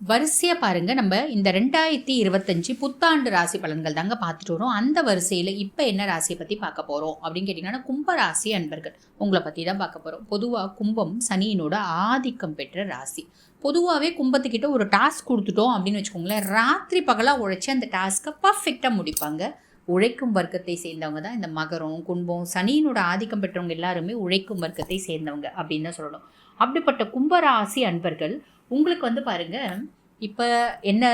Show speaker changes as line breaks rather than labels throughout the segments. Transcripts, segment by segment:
வரிசையாக பாருங்க. நம்ம இந்த ரெண்டாயிரத்தி இருபத்தஞ்சு புத்தாண்டு ராசி பலன்கள் தாங்க பார்த்துட்டு வரோம். அந்த வரிசையில் இப்போ என்ன ராசியை பற்றி பார்க்க போகிறோம் அப்படின்னு கேட்டிங்கன்னா கும்ப ராசி அன்பர்கள். உங்களை பற்றி தான் பார்க்க போகிறோம் பொதுவாக கும்பம் சனியினோட ஆதிக்கம் பெற்ற ராசி. பொதுவாகவே கும்பத்துக்கிட்ட ஒரு டாஸ்க் கொடுத்துட்டோம் அப்படின்னு வச்சுக்கோங்களேன் ராத்திரி பகலாக உழைச்சி அந்த டாஸ்க்கை பர்ஃபெக்டாக முடிப்பாங்க. உழைக்கும் வர்க்கத்தை சேர்ந்தவங்க தான் இந்த மகரம் கும்பம் சனியினோட ஆதிக்கம் பெற்றவங்க எல்லாருமே உழைக்கும் வர்க்கத்தை சேர்ந்தவங்க அப்படின்னு தான் சொல்லணும். அப்படிப்பட்ட கும்பராசி அன்பர்கள் உங்களுக்கு வந்து பாருங்க இப்போ என்ன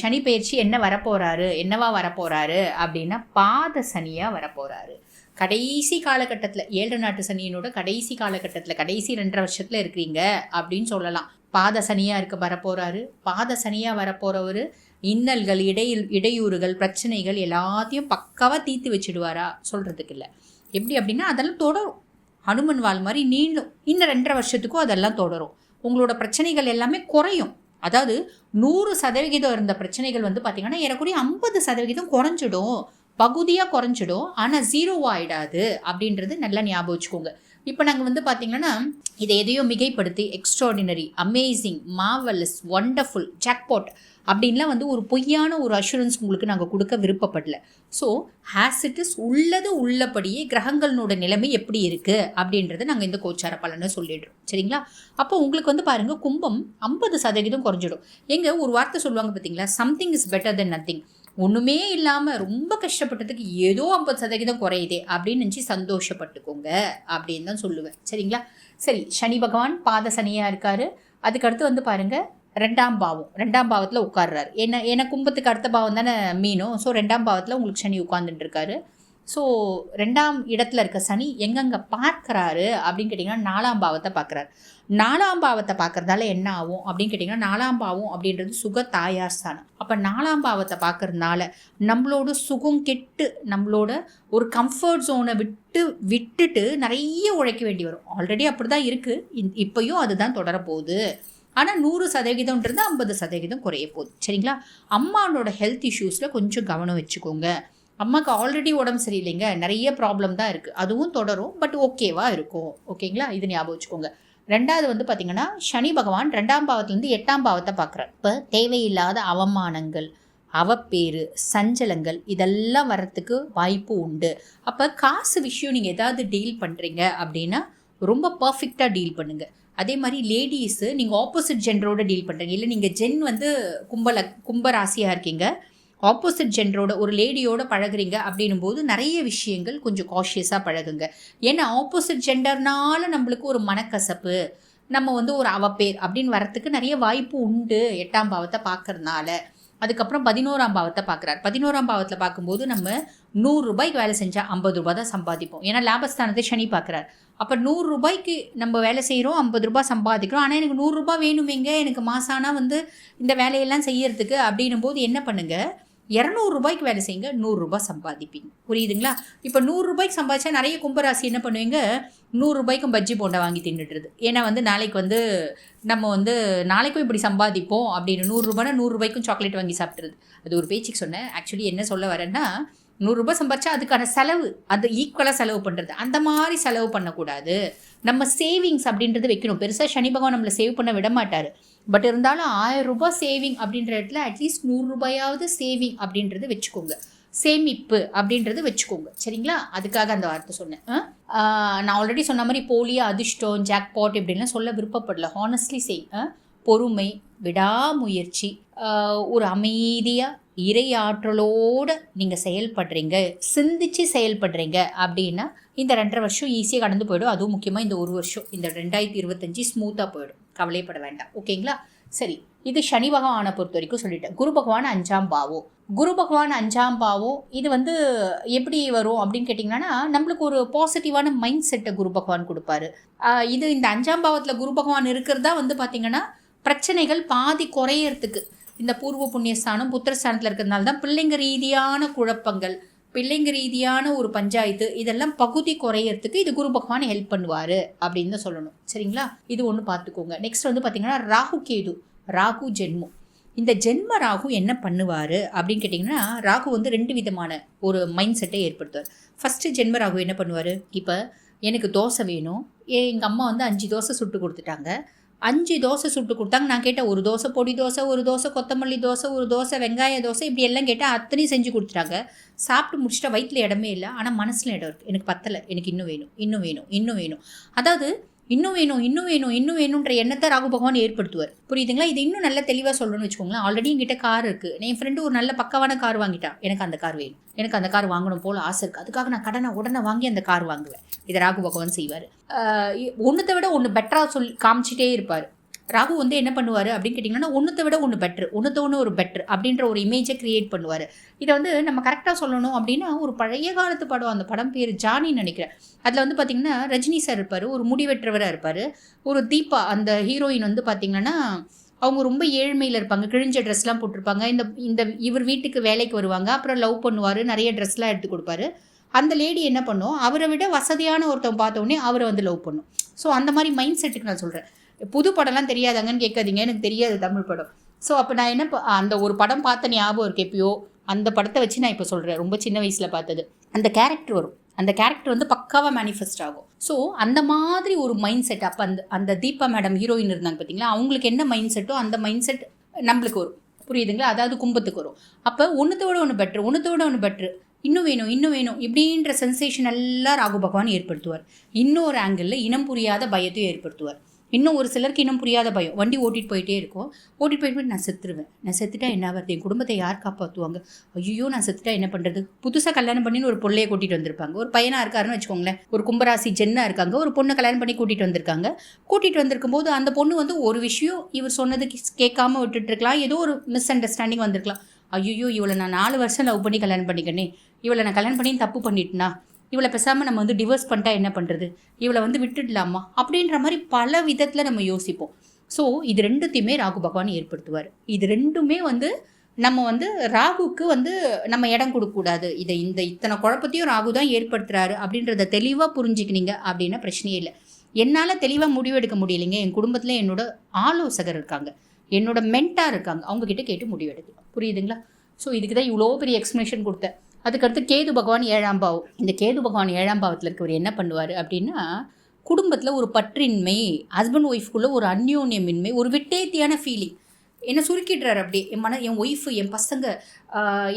சனி பயிற்சி என்ன வரப்போறாரு என்னவா வரப்போறாரு அப்படின்னா பாத சனியா வரப்போறாரு. கடைசி காலகட்டத்தில் ஏழு நாட்டு சனியினோட கடைசி காலகட்டத்தில் கடைசி ரெண்டரை வருஷத்தில் இருக்கிறீங்க அப்படின்னு சொல்லலாம். பாத சனியாக இருக்க வரப்போகிறாரு பாத சனியாக வரப்போகிறவர் இன்னல்கள் இடையில் இடையூறுகள் பிரச்சனைகள் எல்லாத்தையும் பக்காவாக தீர்த்து வச்சிடுவாரா சொல்கிறதுக்கு இல்லை. எப்படி அப்படின்னா அதெல்லாம் தொடரும். ஹனுமன் வாழ் மாதிரி நீண்டும். இன்னும் ரெண்டரை வருஷத்துக்கும் அதெல்லாம் தொடரும். உங்களோட பிரச்சனைகள் எல்லாமே குறையும். அதாவது நூறு சதவிகிதம் இருந்த பிரச்சனைகள் வந்து பார்த்தீங்கன்னா ஏறக்குறைய ஐம்பது சதவிகிதம் குறைஞ்சிடும். பகுதியாக குறைஞ்சிடும். ஆனால் ஜீரோ அப்படின்றது நல்லா ஞாபகம் வச்சுக்கோங்க. இப்போ நாங்கள் வந்து பார்த்தீங்கன்னா இதை எதையோ மிகைப்படுத்தி extraordinary amazing marvellous wonderful jackpot அப்படின்லாம் வந்து ஒரு பொய்யான ஒரு அஷூரன்ஸ் உங்களுக்கு நாங்கள் கொடுக்க விருப்பப்படல. ஸோ ஹேஸ் இட் இஸ் உள்ளது உள்ளபடியே கிரகங்களோட நிலைமை எப்படி இருக்குது அப்படின்றத நாங்கள் இந்த கோச்சார பலனை சொல்லிடுறோம். சரிங்களா? அப்போ உங்களுக்கு வந்து பாருங்கள் கும்பம் ஐம்பது சதவீதம் குறைஞ்சிடும். எங்கே ஒரு வார்த்தை சொல்லுவாங்க பார்த்தீங்களா something is better than nothing ஒன்றுமே இல்லாமல் ரொம்ப கஷ்டப்பட்டதுக்கு ஏதோ ஐம்பது சதவீதம் குறையுதே அப்படின்னு நினச்சி சந்தோஷப்பட்டுக்கோங்க அப்படின்னு தான் சொல்லுவேன். சரிங்களா? சரி சனி பகவான் பாத சனியாக இருக்கார். அதுக்கடுத்து வந்து பாருங்கள் ரெண்டாம் பாவம். ரெண்டாம் பாவத்தில் உட்கார்றாரு. என்ன ஏன்னா கும்பத்துக்கு அடுத்த பாவம் தானே மீனும். ஸோ ரெண்டாம் பாவத்தில் உங்களுக்கு சனி உட்காந்துட்டு இருக்காரு. ஸோ ரெண்டாம் இடத்துல இருக்க சனி எங்கெங்கே பார்க்குறாரு அப்படின்னு கேட்டிங்கன்னா நாலாம் பாவத்தை பார்க்குறாரு. நாலாம் பாவத்தை பார்க்குறதால என்ன ஆகும் அப்படின்னு கேட்டிங்கன்னா நாலாம் பாவம் அப்படின்றது சுக தாயார் ஸ்தானம். அப்போ நாலாம் பாவத்தை பார்க்கறதுனால நம்மளோட சுகம் கெட்டு நம்மளோட ஒரு கம்ஃபர்ட் ஜோனை விட்டு விட்டுட்டு நிறைய உழைக்க வேண்டி வரும். ஆல்ரெடி அப்படி தான் இருக்குது இப்போயும் அதுதான் தொடரப்போகுது ஆனால் நூறு சதவீதம்ன்றது ஐம்பது சதவீதம் குறைய போகுது. சரிங்களா? அம்மானோட ஹெல்த் இஷ்யூஸில் கொஞ்சம் கவனம் வச்சுக்கோங்க. அம்மாவுக்கு ஆல்ரெடி உடம்பு சரியில்லைங்க. நிறைய ப்ராப்ளம் தான் இருக்குது அதுவும் தொடரும் பட் ஓகேவா இருக்கும். ஓகேங்களா இது ஞாபகம் வச்சுக்கோங்க. ரெண்டாவது வந்து பார்த்தீங்கன்னா சனி பகவான் ரெண்டாம் பாவத்துலேருந்து எட்டாம் பாவத்தை பார்க்குறார். இப்போ தேவையில்லாத அவமானங்கள் அவப்பேறு சஞ்சலங்கள் இதெல்லாம் வர்றதுக்கு வாய்ப்பு உண்டு. அப்போ காசு விஷயம் நீங்கள் ஏதாவது டீல் பண்ணுறீங்க அப்படின்னா ரொம்ப பர்ஃபெக்டாக டீல் பண்ணுங்கள் அதே மாதிரி லேடிஸு நீங்கள் ஆப்போசிட் ஜென்டரோட டீல் பண்ணுறீங்க இல்லை நீங்கள் ஜென் வந்து கும்பல கும்ப ராசியாக இருக்கீங்க. ஆப்போசிட் ஜென்டரோட ஒரு லேடியோட பழகுறீங்க அப்படின்னும் போது நிறைய விஷயங்கள் கொஞ்சம் காஷியஸாக பழகுங்க. ஏன்னா ஆப்போசிட் ஜெண்டர்னால நம்மளுக்கு ஒரு மனக்கசப்பு நம்ம வந்து ஒரு அவப்பேர் அப்படின்னு வரத்துக்கு நிறைய வாய்ப்பு உண்டு எட்டாம் பாவத்தை பார்க்கறதுனால. அதுக்கப்புறம் பதினோராம் பாவத்தை பார்க்குறாரு. பதினோராம் பாவத்தில் பார்க்கும்போது நம்ம நூறு ரூபாய்க்கு வேலை செஞ்சால் ஐம்பது ரூபாய் தான் சம்பாதிப்போம். ஏன்னா லாபஸ்தானத்தை சனி பார்க்குறாரு. அப்போ நூறு ரூபாய்க்கு நம்ம வேலை செய்கிறோம் ஐம்பது ரூபாய் சம்பாதிக்கிறோம். ஆனால் எனக்கு நூறுரூபா வேணுமேங்க எனக்கு மாசானா வந்து இந்த வேலையெல்லாம் செய்யறதுக்கு அப்படின்னும் போது என்ன பண்ணுங்கள் இரநூறுபாய்க்கு வேலை செய்யுங்க நூறுரூபா சம்பாதிப்பீங்க. புரியுதுங்களா? இப்போ நூறுரூபாய்க்கு சம்பாதிச்சா நிறைய கும்பராசி என்ன பண்ணுவீங்க? நூறுரூபாய்க்கும் பஜ்ஜி போண்டை வாங்கி தின்னுட்டுருது. ஏன்னா வந்து நாளைக்கு வந்து நம்ம வந்து நாளைக்கும் இப்படி சம்பாதிப்போம் அப்படின்னு நூறுரூபானா நூறுரூபாய்க்கும் சாக்லேட் வாங்கி சாப்பிட்றது அது ஒரு பேச்சுக்கு சொன்னேன். ஆக்சுவலி என்ன சொல்ல வரேன்னா நூறுரூபா சம்பாதிச்சா அதுக்கான செலவு அது ஈக்குவலாக செலவு பண்ணுறது அந்த மாதிரி செலவு பண்ணக்கூடாது. நம்ம சேவிங்ஸ் அப்படின்றது வைக்கணும். பெருசாக சனி பகவான் நம்மளை சேவ் பண்ண விட மாட்டார் பட் இருந்தாலும் ஆயிரம் ரூபாய் சேவிங் அப்படின்ற இடத்துல அட்லீஸ்ட் நூறுரூபாயாவது சேவிங் அப்படின்றது வச்சுக்கோங்க. சேமிப்பு அப்படின்றது வச்சுக்கோங்க. சரிங்களா? அதுக்காக அந்த வார்த்தை சொன்னேன். நான் ஆல்ரெடி சொன்ன மாதிரி போலியா அதிர்ஷ்டம் ஜாக்பாட் இப்படின்லாம் சொல்ல விருப்பப்படல. ஹானஸ்ட்லி செய் பொறுமை விடாமுயற்சி ஒரு அமைதியாக இறை ஆற்றலோடு நீங்கள் செயல்படுறீங்க சிந்திச்சு செயல்படுறீங்க அப்படின்னா இந்த ரெண்டரை வருஷம் ஈஸியாக கடந்து போயிடும். அதுவும் முக்கியமாக இந்த ஒரு வருஷம் இந்த ரெண்டாயிரத்தி இருபத்தஞ்சி ஸ்மூத்தாக போயிடும். கவலைப்பட வேண்டாம். ஓகேங்களா சரி இது சனி பகவானை பொறுத்த வரைக்கும் சொல்லிட்டேன். குரு பகவான் அஞ்சாம் பாவோ. குரு பகவான் அஞ்சாம் பாவோ இது வந்து எப்படி வரும் அப்படின்னு கேட்டிங்கன்னா நம்மளுக்கு ஒரு பாசிட்டிவான மைண்ட் செட்டை குரு பகவான் கொடுப்பாரு. இது இந்த அஞ்சாம் பாவத்தில் குரு பகவான் இருக்கிறதா வந்து பார்த்திங்கன்னா பிரச்சனைகள் பாதி குறையறதுக்கு இந்த பூர்வ புண்ணியஸ்தானம் புத்திரஸ்தானத்தில் இருக்கிறதுனால தான் பிள்ளைங்க ரீதியான குழப்பங்கள் பிள்ளைங்க ரீதியான ஒரு பஞ்சாயத்து இதெல்லாம் பகுதி குறையறதுக்கு இது குரு பகவான் ஹெல்ப் பண்ணுவார் அப்படின்னு தான் சொல்லணும். சரிங்களா? இது ஒன்று பார்த்துக்கோங்க. நெக்ஸ்ட் வந்து பார்த்தீங்கன்னா ராகு கேது ராகு ஜென்மம். இந்த ஜென்ம ராகு என்ன பண்ணுவார் அப்படின்னு கேட்டிங்கன்னா ராகு வந்து ரெண்டு விதமான ஒரு மைண்ட் செட்டை ஏற்படுத்துவார். ஃபஸ்ட்டு ஜென்ம ராகு என்ன பண்ணுவார்? இப்போ எனக்கு தோசை வேணும். எங்கள் அம்மா வந்து அஞ்சு தோசை சுட்டு கொடுத்துட்டாங்க. அஞ்சு தோசை சுட்டு கொடுத்தாங்க. நான் கேட்டேன் ஒரு தோசை பொடி தோசை ஒரு தோசை கொத்தமல்லி தோசை ஒரு தோசை வெங்காய தோசை இப்படி எல்லாம் கேட்டால் அத்தனையும் செஞ்சு கொடுத்துட்டாங்க. சாப்பிட்டு முடிச்சிட்டா வயிற்றில் இடமே இல்லை. ஆனால் மனசில் இடம் இருக்குது எனக்கு பத்தலை. எனக்கு இன்னும் வேணும் இன்னும் வேணும் இன்னும் வேணும். அதாவது இன்னும் வேணும் இன்னும் வேணும் இன்னும் வேணுன்ற எண்ணத்தை ராகு பகவான் ஏற்படுத்துவார். புரியுதுங்களா? இது இன்னும் நல்ல தெளிவாக சொல்லணும்னு வச்சுக்கோங்களேன். ஆல்ரெடி என்கிட்ட கார் இருக்குது என் ஃப்ரெண்டு ஒரு நல்ல பக்கவான கார் வாங்கிட்டா எனக்கு அந்த கார் வேணும். எனக்கு அந்த கார் வாங்கணும் போல ஆசை இருக்குது அதுக்காக நான் கடனை உடனே வாங்கி அந்த கார் வாங்குவேன். இதை ராகு பகவான் செய்வார். ஒன்றத்தை விட ஒன்று பெட்டராக சொல்லி காமிச்சிட்டே இருப்பார். ராகு வந்து என்ன பண்ணுவார் அப்படின்னு கேட்டிங்கன்னா ஒன்றுத்தை விட ஒன்று பெட்ரு ஒன்றுத்த ஒன்று ஒரு பெட்ரு அப்படின்ற ஒரு இமேஜை க்ரியேட் பண்ணுவார். இதை வந்து நம்ம கரெக்டாக சொல்லணும் அப்படின்னா ஒரு பழைய காலத்து படம் அந்த படம் பேர் ஜானின்னு நினைக்கிறேன். அதில் வந்து பார்த்திங்கன்னா ரஜினி சார் இருப்பார் ஒரு முடிவெற்றவராக இருப்பார். ஒரு தீபா அந்த ஹீரோயின் வந்து பார்த்திங்கன்னா அவங்க ரொம்ப ஏழ்மையில் இருப்பாங்க. கிழிஞ்ச ட்ரெஸ்லாம் போட்டிருப்பாங்க. இந்த இந்த இவர் வீட்டுக்கு வேலைக்கு வருவாங்க. அப்புறம் லவ் பண்ணுவார். நிறைய ட்ரெஸ்லாம் எடுத்து கொடுப்பாரு. அந்த லேடி என்ன பண்ணும்? அவரை விட வசதியான ஒருத்தவங்க பார்த்தோன்னே அவரை வந்து லவ் பண்ணும். ஸோ அந்த மாதிரி மைண்ட் செட்டுக்கு நான் சொல்கிறேன் புது படம்லாம் தெரியாதாங்கன்னு கேட்காதீங்க. எனக்கு தெரியாது தமிழ் படம். ஸோ அப்போ நான் என்ன ப- அந்த ஒரு படம் பார்த்த ஞாபகம் இருக்கு எப்பயோ அந்த படத்தை வச்சு நான் இப்போ சொல்கிறேன் ரொம்ப சின்ன வயசில் பார்த்தது. அந்த கேரக்டர் வரும். அந்த கேரக்டர் வந்து பக்காவாக மேனிஃபெஸ்ட் ஆகும். ஸோ அந்த மாதிரி ஒரு மைண்ட் செட் அப்போ அந்த அந்த தீபா மேடம் ஹீரோயின் இருந்தாங்க பார்த்தீங்களா? அவங்களுக்கு என்ன மைண்ட் செட்டோ அந்த மைண்ட் செட் நம்மளுக்கு வரும். புரியுதுங்களா? அதாவது கும்பத்துக்கு வரும். அப்போ ஒன்றுத்தோட ஒன்று பெட்ரு ஒன்றுத்தோட ஒன்று பெட்ரு இன்னும் வேணும் இன்னும் வேணும் இப்படின்ற சென்சேஷன் எல்லாம் ராகு பகவான் ஏற்படுத்துவார். இன்னொரு ஆங்கிளில் இனம் புரியாத பயத்தையும் ஏற்படுத்துவார். இன்னும் ஒரு சிலருக்கு இன்னும் புரியாத பயம். வண்டி ஓட்டிகிட்டு போயிட்டே இருக்கும். ஓட்டிட்டு போயிட்டு நான் செத்துருவேன். நான் செத்துட்டா என்ன வருது என் குடும்பத்தை யார் காப்பாற்றுவாங்க ஐயோ நான் செத்துட்டா என்ன பண்ணுறது புதுசாக கல்யாணம் பண்ணின்னு ஒரு பொள்ளையை கூட்டிகிட்டு வந்திருப்பாங்க. ஒரு பையனாக இருக்காருன்னு வச்சுக்கோங்களேன். ஒரு கும்பராசி ஜென்னாக இருக்காங்க. ஒரு பொண்ணை கல்யாணம் பண்ணி கூட்டிகிட்டு வந்திருக்காங்க. கூட்டிகிட்டு வந்திருக்கும் போது அந்த பொண்ணு வந்து ஒரு விஷயம் இவர் சொன்னது கேட்காம விட்டுட்டுருக்கலாம். ஏதோ ஒரு மிஸ் அண்டர்ஸ்டாண்டிங் வந்திருக்கலாம். ஐயோ இவளை நான் நாலு வருஷம் லவ் பண்ணி கல்யாணம் பண்ணிக்கனே இவளை நான் கல்யாணம் பண்ணி தப்பு பண்ணிட்டேனா? இவளை பேசாமல் நம்ம வந்து டிவோர்ஸ் பண்ணிட்டா என்ன பண்ணுறது இவளை வந்து விட்டுடலாமா? அப்படின்ற மாதிரி பல விதத்தில் நம்ம யோசிப்போம். ஸோ இது ரெண்டுத்தையுமே ராகு பகவான் ஏற்படுத்துவார். இது ரெண்டுமே வந்து நம்ம வந்து ராகுக்கு வந்து நம்ம இடம் கொடுக்கக்கூடாது. இதை இந்த இத்தனை குழப்பத்தையும் ராகு தான் ஏற்படுத்துகிறாரு அப்படின்றத தெளிவாக புரிஞ்சுக்கினீங்க அப்படின்னா பிரச்சனையே இல்லை. என்னால் தெளிவாக முடிவெடுக்க முடியலைங்க. என் குடும்பத்தில் என்னோட ஆலோசகர் இருக்காங்க. என்னோட மென்டார் இருக்காங்க. அவங்கக்கிட்ட கேட்டு கேட்டு முடிவெடுக்கலாம் புரியுதுங்களா? ஸோ இதுக்கு தான் இவ்வளோ பெரிய எக்ஸ்ப்ளனேஷன் கொடுத்தேன். அதுக்கடுத்து கேது பகவான் ஏழாம் பாவம். இந்த கேது பகவான் ஏழாம் பாவத்தில் இருக்கவர் என்ன பண்ணுவார் அப்படின்னா குடும்பத்தில் ஒரு பற்றின்மை ஹஸ்பண்ட் ஒய்ஃப்குள்ளே ஒரு அந்யோன்யமின்மை ஒரு விட்டேத்தியான ஃபீலிங் என்னை சுருக்கிடுறாரு அப்படி. என் மன என் ஒய்ஃபு என் பசங்க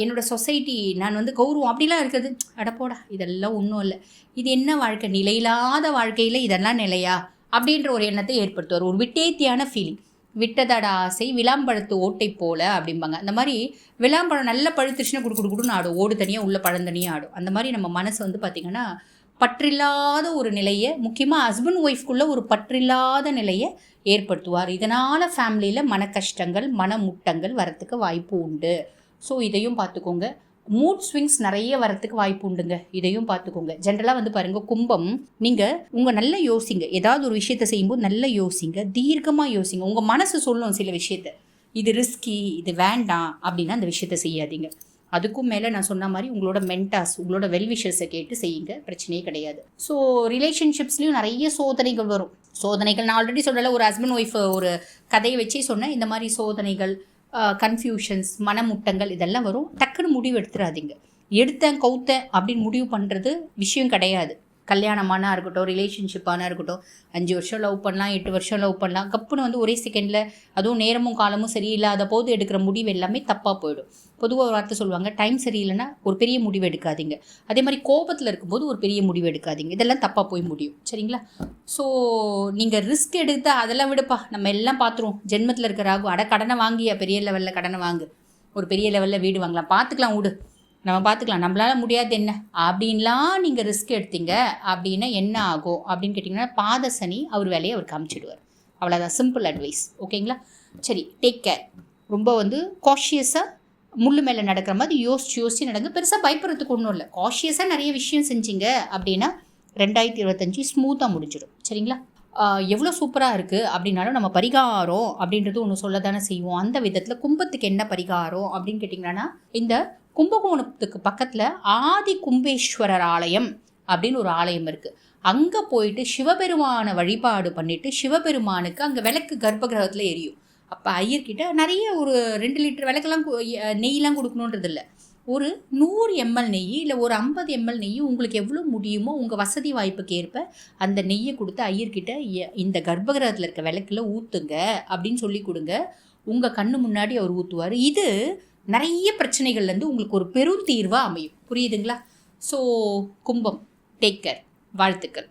என்னோட சொசைட்டி நான் வந்து கௌரவம் அப்படிலாம் இருக்குது. அடப்போடா இதெல்லாம் ஒன்றும் இல்லை. இது என்ன வாழ்க்கை? நிலையில்லாத வாழ்க்கையில் இதெல்லாம் நிலையா? அப்படின்ற ஒரு எண்ணத்தை ஏற்படுத்துவார். ஒரு விட்டேத்தியான ஃபீலிங் விட்டதட ஆசை விளாம்பழத்து ஓட்டை போல அப்படிம்பாங்க. அந்த மாதிரி விளாம்பழம் நல்லா பழுத்துருச்சுன்னா குடு குடு குடுன்னு ஆடும். ஓடு தனியாக உள்ள பழம் தனியாக ஆடும். அந்த மாதிரி நம்ம மனசு வந்து பார்த்திங்கன்னா பற்றில்லாத ஒரு நிலையை முக்கியமாக ஹஸ்பண்ட் ஒய்ஃப்குள்ளே ஒரு பற்றில்லாத நிலையை ஏற்படுத்துவார். இதனால் ஃபேமிலியில் மன கஷ்டங்கள் மன முட்டங்கள் வரத்துக்கு வாய்ப்பு உண்டு. ஸோ இதையும் பார்த்துக்கோங்க மூட் ஸ்விங்ஸ் நிறைய வரத்துக்கு வாய்ப்பு உண்டுங்க. இதையும் பார்த்துக்கோங்க. ஜென்ரலாக வந்து பாருங்கள் கும்பம் நீங்கள் உங்கள் நல்ல யோசிங்க. ஏதாவது ஒரு விஷயத்தை செய்யும்போது நல்ல யோசிங்க தீர்க்கமாக யோசிங்க. உங்கள் மனசு சொல்லும் சில விஷயத்த. இது ரிஸ்கி இது வேண்டாம் அப்படின்னா அந்த விஷயத்த செய்யாதீங்க. அதுக்கும் மேலே நான் சொன்ன மாதிரி உங்களோட மென்டாஸ் உங்களோட வெல்விஷர்ஸை கேட்டு செய்யுங்க. பிரச்சனையே கிடையாது. ஸோ ரிலேஷன்ஷிப்ஸ்லேயும் நிறைய சோதனைகள் வரும். சோதனைகள் நான் ஆல்ரெடி சொல்லலை ஒரு ஹஸ்பண்ட் ஒய்ஃப் ஒரு கதையை வச்சே சொன்னேன். இந்த மாதிரி சோதனைகள் கன்ஃபியூஷன்ஸ் மனமுட்டங்கள் இதெல்லாம் வரும். டக்குன்னு முடிவு எடுத்துடாதீங்க எடுத்தேன் கவுத்தேன் அப்படின்னு முடிவு பண்ணுறது விஷயம் கிடையாது. கல்யாணமானா இருக்கட்டும் ரிலேஷன்ஷிப்பானா இருக்கட்டும் அஞ்சு வருஷம் லவ் பண்ணலாம் எட்டு வருஷம் லவ் பண்ணலாம் கப்புன்னு வந்து ஒரே செகண்டில் அதுவும் நேரமும் காலமும் சரியில்லாத போது எடுக்கிற முடிவு எல்லாமே தப்பாக போயிடும். பொதுவாக ஒரு வார்த்தை சொல்லுவாங்க டைம் சரியில்லைன்னா ஒரு பெரிய முடிவு எடுக்காதீங்க. அதே மாதிரி கோபத்தில் இருக்கும்போது ஒரு பெரிய முடிவு எடுக்காதீங்க. இதெல்லாம் தப்பாக போய் முடியும். சரிங்களா? ஸோ நீங்கள் ரிஸ்க் எடுத்து அதெல்லாம் விடுப்பா. நம்ம எல்லாம் பார்த்துருவோம் ஜென்மத்தில் இருக்கிற ஆகும் அட கடனை வாங்கியா? பெரிய லெவலில் கடனை வாங்கு. ஒரு பெரிய லெவலில் வீடு வாங்கலாம். பார்த்துக்கலாம் விடு நம்ம பார்த்துக்கலாம் நம்மளால் முடியாது என்ன? அப்படின்லாம் நீங்கள் ரிஸ்க் எடுத்தீங்க. அப்படின்னா என்ன ஆகும்? அப்படின்னு கேட்டிங்கன்னா பாத சனி அவர் வேலையை அவர் காமிச்சிடுவார். அவ்வளோதான் சிம்பிள் அட்வைஸ் ஓகேங்களா? சரி டேக் கேர் ரொம்ப வந்து காஷியஸாக முள்ளு மேலே நடக்கிற மாதிரி யோசிச்சு யோசிச்சு நடங்க. பெருசாக பயப்படுறதுக்கு ஒன்றும் இல்லை. காஷியஸாக நிறைய விஷயம் செஞ்சீங்க அப்படின்னா ரெண்டாயிரத்தி இருபத்தஞ்சி ஸ்மூத்தாக முடிஞ்சிடும். சரிங்களா? எவ்வளோ சூப்பராக இருக்குது அப்படின்னாலும் நம்ம பரிகாரம் அப்படின்றது ஒன்று சொல்ல தானே செய்வோம். அந்த விதத்தில் கும்பத்துக்கு என்ன பரிகாரம் அப்படின்னு கேட்டிங்கன்னா இந்த கும்பகோணத்துக்கு பக்கத்தில் ஆதி கும்பேஸ்வரர் ஆலயம் அப்படின்னு ஒரு ஆலயம் இருக்குது அங்கே போயிட்டு சிவபெருமானை வழிபாடு பண்ணிவிட்டு சிவபெருமானுக்கு அங்கே விளக்கு கர்ப்பகிரகத்தில் எரியும். அப்போ ஐயர்கிட்ட நிறைய ஒரு ரெண்டு லிட்டர் விளக்கெல்லாம் நெய்யெலாம் கொடுக்கணுன்றது இல்லை. ஒரு நூறு எம்எல் நெய் இல்லை ஒரு ஐம்பது எம்எல் நெய் உங்களுக்கு எவ்வளோ முடியுமோ உங்கள் வசதி வாய்ப்புக்கு ஏற்ப அந்த நெய்யை கொடுத்து ஐயர்கிட்ட இந்த கர்ப்பகிரகத்தில் இருக்க விளக்கில் ஊற்றுங்க அப்படின்னு சொல்லி கொடுங்க. உங்கள் கண்ணு முன்னாடி அவர் ஊற்றுவார் இது நிறைய பிரச்சனைகள்லேருந்து உங்களுக்கு ஒரு பெரும் தீர்வாக அமையும். புரியுதுங்களா? ஸோ கும்பம் டேக் கேர் வாழ்த்துக்கள்.